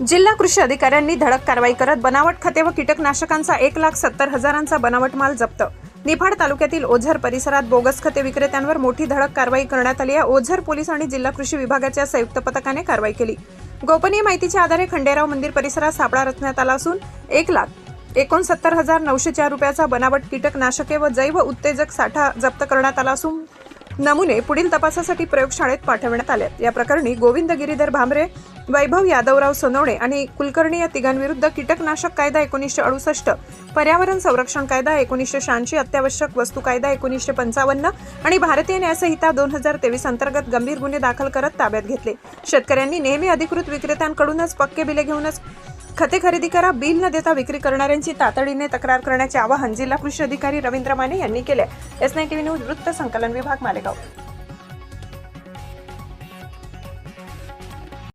जिल्हा कृषी अधिकाऱ्यांनी धडक कारवाई करत बनावट खते व कीटकनाशकांचा एक लाख सत्तर हजारांचा बनावट माल जप्त. निफाड तालुक्यातील ओझर परिसरात बोगस खते विक्रेत्यांवर मोठी धडक कारवाई करण्यात आली आहे. ओझर पोलीस आणि जिल्हा कृषी विभागाच्या संयुक्त पथकाने कारवाई केली. गोपनीय माहितीच्या आधारे खंडेराव मंदिर परिसरात सापळा रचण्यात आला असून एक लाख एकोणसत्तर हजार नऊशे चार रुपयाचा बनावट कीटकनाशके व जैव उत्तेजक साठा जप्त करण्यात आला असून नमुने पुढील तपासासाठी प्रयोगशाळेत पाठवण्यात आले या प्रकरणी गोविंद गिरीधर भांबरे वैभव यादवराव सोनवणे आणि कुलकर्णी या तिघांविरुद्ध कीटकनाशक कायदा एकोणीसशे अडुसष्ट पर्यावरण संरक्षण कायदा एकोणीसशे शहाऐंशी अत्यावश्यक वस्तू कायदा एकोणीसशे पंचावन्न आणि भारतीय न्यायसंहिता दोन हजार तेवीस अंतर्गत गंभीर गुन्हे दाखल करत ताब्यात घेतले. शेतकऱ्यांनी नेहमी अधिकृत विक्रेत्यांकडूनच पक्के बिले घेऊनच खते खरेदी करा बिल न देता विक्री करणाऱ्यांची तातडीने तक्रार करण्याचे आवाहन जिल्हा कृषी अधिकारी रवींद्र माने यांनी केले. एस नाईन टीव्ही न्यूज वृत्त संकलन विभाग मालेगाव.